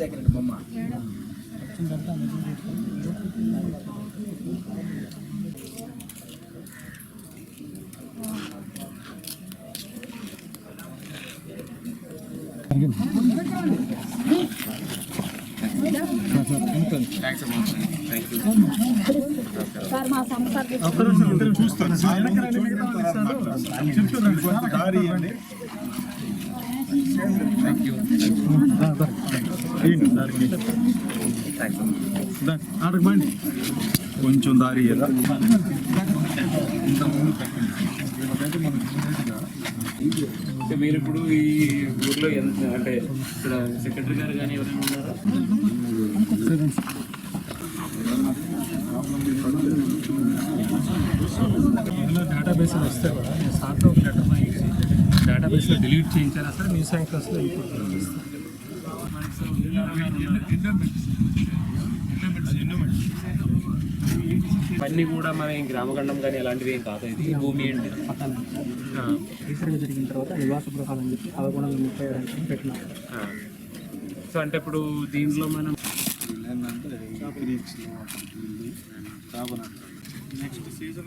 రాజశేఖర రెడ్డి బొమ్మ సార్ మా సంస్థ దారి ఇవ్వండి అడగండి కొంచెం దారి ఇయ్యరా? అంటే మీరు ఇప్పుడు ఈ ఊర్లో ఎంత అంటే ఇక్కడ సెక్రటరీ గారు కానీ ఎవరైనా ఉన్నారా డేటాబేస్ వస్తే కూడా నేను సార్తో ఒక లెటర్ రాయించి డేటాబేస్లో డిలీట్ చేయించారా సరే? మీ శాంక్టర్స్లో ఇంకోటి ఇవన్నీ కూడా మన గ్రామగండం కానీ అలాంటివి ఏం కాదు. ఇది భూమి ఏంటి రీసెంట్గా జరిగిన తర్వాత నివాస గృహాలు అని చెప్పి పదకొండు వందల ముప్పై అని పెట్టినాం. సో అంటే ఇప్పుడు దీంట్లో మనం నెక్స్ట్ సీజన్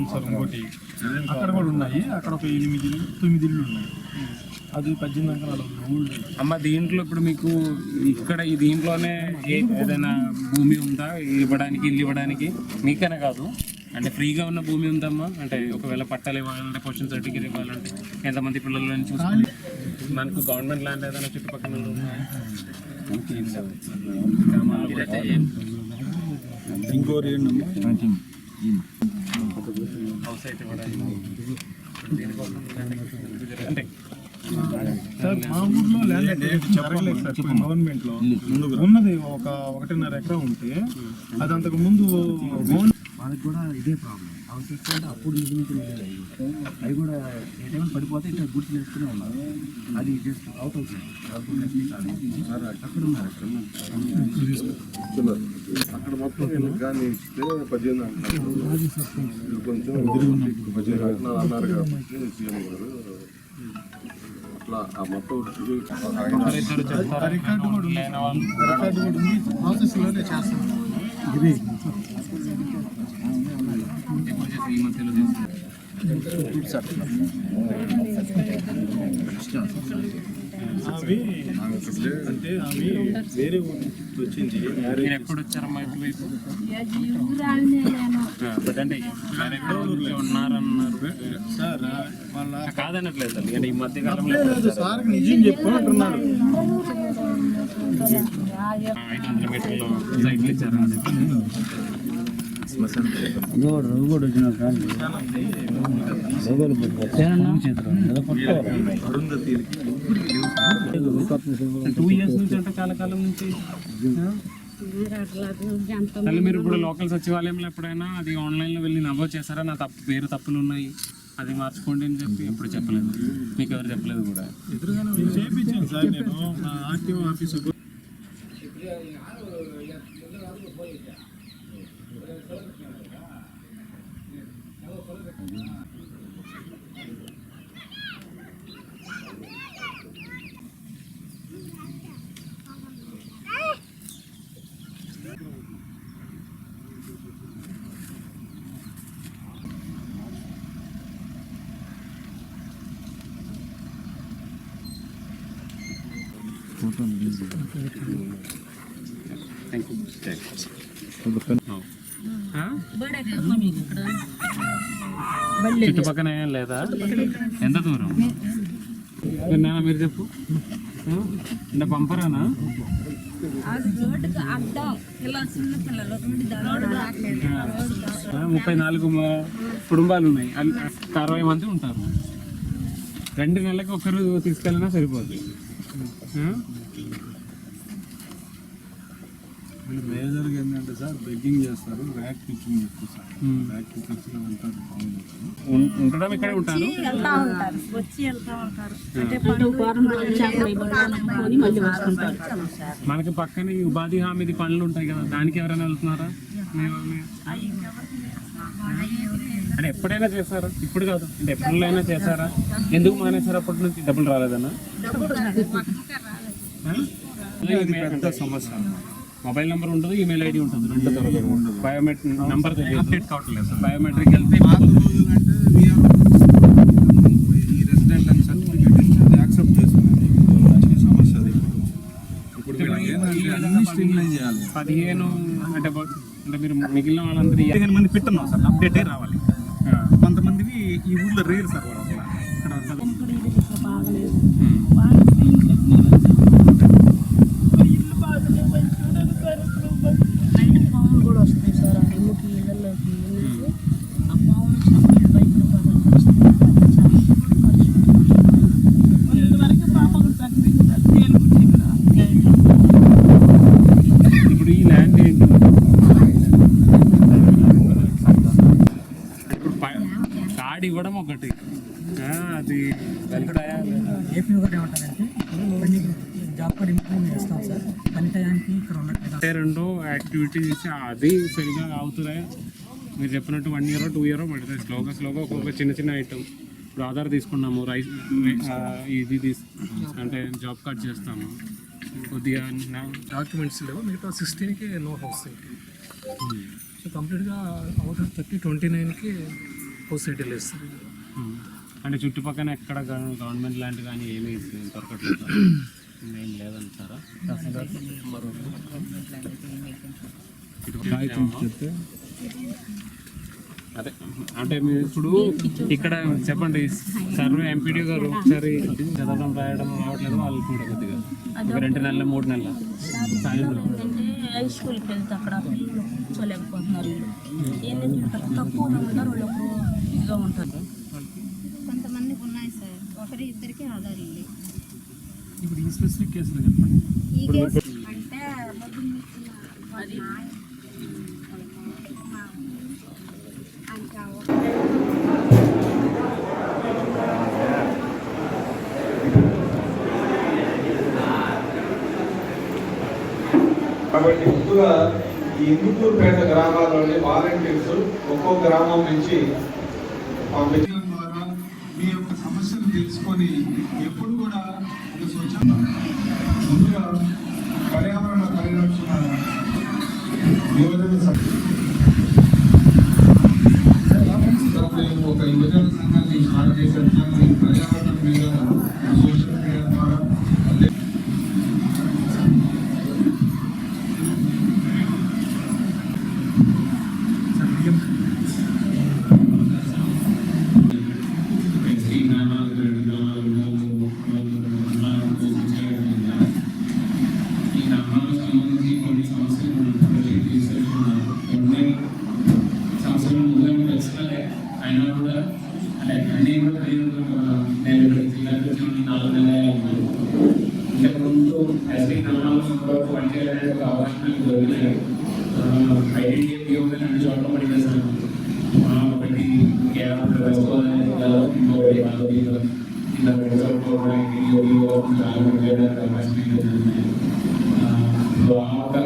ఉంది సార్ ఇంకోటి. అక్కడ కూడా ఉన్నాయి. అక్కడ ఒక ఎనిమిది ఇల్లు, తొమ్మిది ఇల్లు ఉన్నాయి. అది పద్దెనిమిది ఎకరాలు ఊళ్ళు అమ్మ దీంట్లో ఇప్పుడు మీకు ఇక్కడ ఈ దీంట్లోనే ఏ- ఏదైనా భూమి ఉందా? ఇవ్వడానికి ఇల్లు ఇవ్వడానికి? మీకనే కాదు. అంటే ఫ్రీగా ఉన్న భూమి ఉందమ్మా? అంటే ఒకవేళ పట్టాలు ఇవ్వాలంటే క్వశ్చన్ సర్టిఫికేట్ ఇవ్వాలంటే ఎంతమంది పిల్లలని చూసుకోవాలి మనకు గవర్నమెంట్ ల్యాండ్ ఏదైనా చుట్టుపక్కల? గ్రామాల్లో ఇంకోటి ఏంటమ్మా? దీనికోసం అంటే సార్ మా ఊర్లో ల్యాండ్ జరగలేదు సార్. గవర్నమెంట్లో ఉన్నది ఒక ఒకటిన్నర ఎకరా ఉంటే అది అంతకు ముందు కూడా ఇదే ప్రాబ్లం అంటే అప్పుడు ఇల్లులు అవి కూడా ఏదైనా పడిపోతే ఇట్లా గుర్తు వేస్తూనే ఉన్నారు. అది జస్ట్ అవుట్ అవుతుంది అక్కడ ఉన్నారు. అక్కడ మొత్తం నేను కానీ పద్దెనిమిది అంటున్నారు ఇది కొంచెం పద్దెనిమిది అంటున్నారు అన్నారు కాబట్టి సీఎం గారు రికార్డు కూడా ఉంది. లేని వాళ్ళు. రికార్డు కూడా ఉంది. ప్రాసెస్లోనే చేస్తాం. ఇది ఈ మధ్యలో అవి అంటే అవి వేరే వచ్చింది మీరు ఎప్పుడు వచ్చారమ్మా ఇటువైపు అంటే ఊర్లో ఉన్నారన్నారు సార్ వాళ్ళ కాదనట్లేదు తల్లి అంటే ఈ మధ్య కాలంలో సార్ నిజం చెప్పుకుంటున్నారు ఐదు వందల మీటర్లు సైకిల్ టూ ఇయర్స్ నుంచి అంటే చాలా కాలం నుంచి? తల్లి మీరు ఇప్పుడు లోకల్ సచివాలయంలో ఎప్పుడైనా అది ఆన్లైన్లో వెళ్ళి నమోదు చేశారా? నా తప్పు పేరు తప్పులు ఉన్నాయి. అది మార్చుకోండి అని చెప్పి ఎప్పుడు చెప్పలేదు. మీకు ఎవరు చెప్పలేదు కూడా? నేను చేయించాను సార్ నేను. మా ఆర్టీఓ ఆఫీసు చుట్టుపక్కన ఏం లేదా? ఎంత దూరం? నాన్న మీరు చెప్పు. అంటే పంపరానా ముప్పై నాలుగు కుటుంబాలు ఉన్నాయి. అరవై మంది ఉంటారు. రెండు నెలలకు ఒకరు తీసుకెళ్ళినా సరిపోతుంది ఆ? వీళ్ళు మేజర్గా ఏంటంటే సార్ బెగ్గింగ్ చేస్తారు ర్యాక్ పిచ్చింగ్ ఎక్కువ సార్. ర్యాక్ పిచ్చింగ్ వెళ్తారు బాగుంది ఉం- ఉండడం ఇక్కడే ఉంటారు? ఉంటారు ఉంటారు. మనకి పక్కన ఈ ఉపాధి హామీది పనులు ఉంటాయి కదా దానికి ఎవరైనా వెళ్తున్నారా? అంటే ఎప్పుడైనా చేశారా ఇప్పుడు కాదు అంటే ఎప్పుడైనా చేశారా ఎందుకు మానేశారు అప్పటి నుంచి? డబ్బులు రాలేదన్నా? పెద్ద సమస్య. మొబైల్ నెంబర్ ఉంటుంది ఈమెయిల్ ఐడి ఉంటుంది. రెండు బయోమెట్రిక్ నెంబర్ తెలియదు. అప్డేట్ కావట్లేదు సార్ బయోమెట్రిక్ వెళ్తే పదిహేను అంటే అంటే మీరు మిగిలిన వాళ్ళందరూ ఈ- పదిహేను మంది పెట్టున్నాం సార్. అప్డేటే రావాలి. ఆ. కొంతమందికి ఈ ఊళ్ళో రేరు సార్ వాళ్ళు అసలు ఇక్కడ అసలు పాములు కూడా వస్తాయి సార్ ఆ ఇళ్ళకి ఇళ్ళలోకి వెళ్ళేసి ఆ పాములు చంపి బయటకు పోతారు ఇంతవరకు పాపం ఇప్పుడు ఈ ల్యాండ్ ఏంటి ఇప్పుడు ప- కార్డు ఇవ్వడం ఒకటి. ఆ, అది? ఏపీ ఒకటి ఏమంటారంటే జాబ్ కార్డు ఇంప్లిమెంట్ చేస్తాం సార్. పని టయానికి ఇక్కడ ఉన్నట్టు అంటే రెండు యాక్టివిటీ చేసి అది సరిగా అవుతున్నాయా మీరు చెప్పినట్టు వన్ ఇయర్ టూ ఇయర్ పడుతుంది. స్లోగా స్లోగా ఒక్కొక్క చిన్న చిన్న ఐటమ్ ఇప్పుడు ఆధార్ తీసుకున్నాము రైస్ ఇది తీసు అంటే జాబ్ కార్డ్ చేస్తాము. కొద్దిగా డాక్యుమెంట్స్ లేవు? మిగతా సిక్స్టీన్కి నో హౌస్ సైట్ సో కంప్లీట్గా అవుట్ ఆఫ్ థర్టీ ట్వంటీ నైన్కి వెళ్ళేస్తుంది ఉమ్. అంటే చుట్టుపక్కల ఎక్కడ గవర్నమెంట్ ల్యాండ్ కానీ ఏమీ దొరకట్లేదు. ఏం లేదంటారా? అదే. అంటే మీరు ఇప్పుడు ఇక్కడ చెప్పండి సర్వే ఎంపీడీ గారు ఒకసారి చదవడం రాయడం రావట్లేదు వాళ్ళు కూడా కొద్దిగా. ఒక రెండు నెలలు మూడు నెలల. సాయంత్రం ఏంటంటే హై స్కూల్కి వెళ్తే అక్కడ పిల్లలు కూర్చోలేకపోతున్నారు వీళ్ళు. ఏంటంటే తక్కువ ఉంటారు వాళ్ళు ఒక ఇదిగా ఉంటుంది. కొంతమందికి ఉన్నాయి సార్. ఒకరి ఇద్దరికి ఆధార్ ఇల్లు ఇప్పుడు ఈ స్పెసిఫిక్ కేసులు చెప్పండి. ఈ కేసు అంటే అది కాబట్టి ముందుగా ఈ ఇందుకూరుపేట గ్రామాల్లోని వాలంటీర్స్ ఒక్కో గ్రామం నుంచి మీ యొక్క సమస్యను తెలుసుకొని సో ఆ ఒక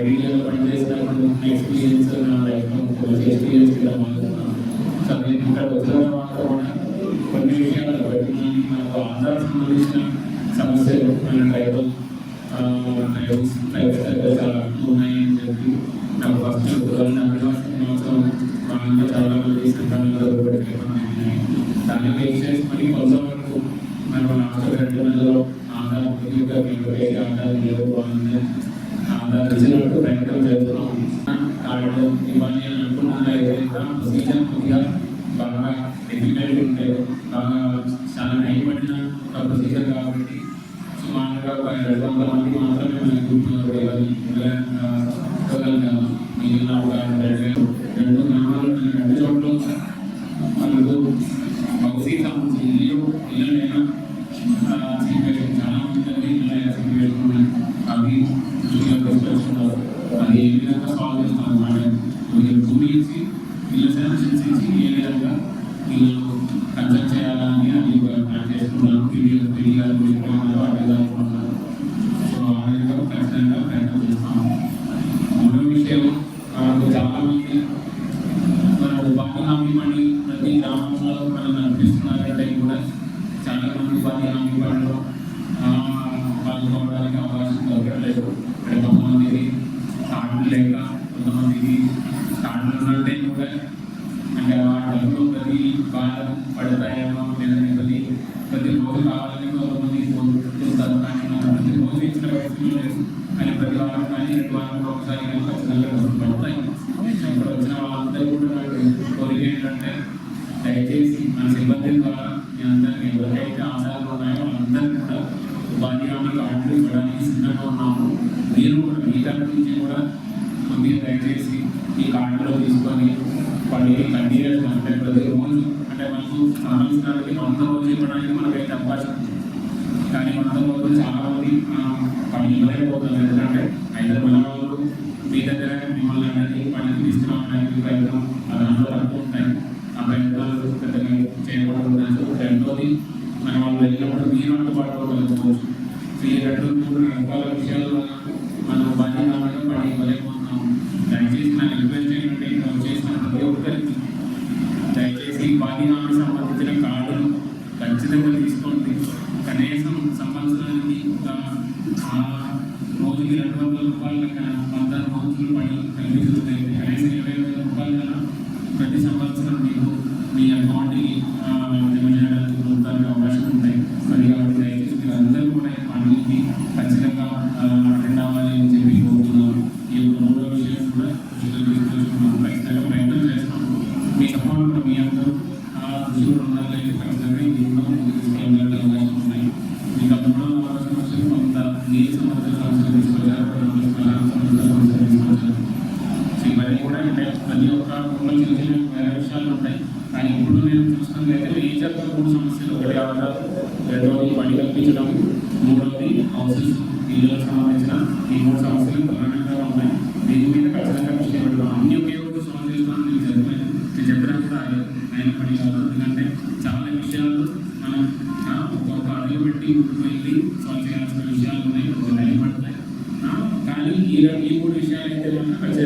ఐడియాలో పనిచేసినప్పుడు ఎక్స్పీరియన్స్ నా లైఫ్లో ఎక్స్పీరియన్స్ కూడా సో నేను ఇక్కడ వచ్చిన తర్వాత కూడా కొన్ని విషయాలు బట్టి నాకు సంబంధించిన సమస్యలు మన ట్రైబల్ ట్రైబల్స్ చాలా ఉన్నాయని చెప్పి నాకు ఫస్ట్ సంవత్సరం చాలా మంది సంఘాలు ఉన్నాయి. దాన్ని కొంతవరకు మనం లాస్ట్ రెండు ఆధార్ ఉద్యోగ వెంకటేష్ ఆధార్ లేవు బాగుంది ఆధార్ ఇచ్చినట్టు ప్రయత్నం చేస్తున్నాం కార్డు ఇవన్నీ అని అనుకుంటున్నా ప్రొసీజర్ కొద్దిగా బాగా డెఫినెట్ ఉంటే మూడో విషయం మనకు చాలా మన ఉపాధి హామీ పని ప్రతి గ్రామంలో మనం నడిపిస్తున్నారంటే కూడా చాలా మంది ఉపాధి హామీ పనిలో పాల్గొనడానికి అవకాశం దొరకట్లేదు. కొంతమందికి కార్డు లేక కొంతమందికి కార్డు ఉన్నట్టే కూడా అంటే ఆ డబ్బులు ప్రతి వారం పడతాయేమో లేదంటే ప్రతి ప్రతి రోజు కావాలని కొంతమంది కోరుకుంటుంటారు కానీ మనం ప్రతి రోజు ఇచ్చిన పరిస్థితులు లేదు. కానీ ప్రతి వారం కానీ రెండు వారంలో ఒకసారి కానీ ఖచ్చితంగా డబ్బులు పడతాయి ఇక్కడ వచ్చిన వాళ్ళందరూ కూడా నాకు కోరిక ఏంటంటే దయచేసి మన సిబ్బంది ద్వారా మీ అందరికీ ఎవరికైతే ఆధారాలు ఉన్నాయో వాళ్ళందరికీ కూడా ఉపాధి హామీ కార్డులు ఇవ్వడానికి సిద్ధంగా ఉన్నాము మీరు కూడా మీ తరఫు నుంచి కూడా మీరు దయచేసి ఈ కార్డులో తీసుకొని పని కంటిన్యూస్ అంటే ప్రతి రోజు అంటే మనకు సంవత్సరానికి వంద రోజులు ఇవ్వడానికి మనకైతే అవకాశం ఉంది. కానీ మొత్తం చాలా మంది ఆ, ఎందుకంటే అయితే మన వాళ్ళు మీ దగ్గర మిమ్మల్ని అనేది పనికి తీసుకురావడానికి ప్రయత్నం ఆ దాంట్లో తక్కువ ఉంటాయి ఆ ప్రయత్నాలు పెద్దగా చేయకూడదు రెండోది మన వాళ్ళు వెళ్ళినప్పుడు మీరు అందుబాటులో కలుసుకోవచ్చు సో ఈ రెండు మూడు రకాల విషయాలు మనం బాధ్యతగా పని ఇవ్వలేకపోతున్నాం దయచేసి నా రిక్వెస్ట్ ఏంటంటే నేను చేసిన ప్రతి ఒక్కరికి దయచేసి బాధ్యతకు సంబంధించిన కార్డులు ఖచ్చితంగా విషయం ఇళ్ళకు సంబంధించిన ఈ మూడు సమస్యలు ప్రధానంగా ఉన్నాయి దీని మీద ఖచ్చితంగా దృష్టి పెడతాం అన్ని ఒకే రోజు సాల్వ్ చేస్తాను నేను చెప్పాను నేను చెప్పినా కూడా ఆయన పని కాదు ఎందుకంటే చాలా విషయాలు మనం ఆ, ఒక్కొక్క అడుగు పెట్టి ముందుకు వెళ్ళి సాల్వ్ చేయాల్సిన విషయాలు ఉన్నాయి ఒక టైం పడతాయి ఆ, కానీ ఈ రెండు- ఈ మూడు విషయాలు అయితే మాత్రం ఖచ్చితంగా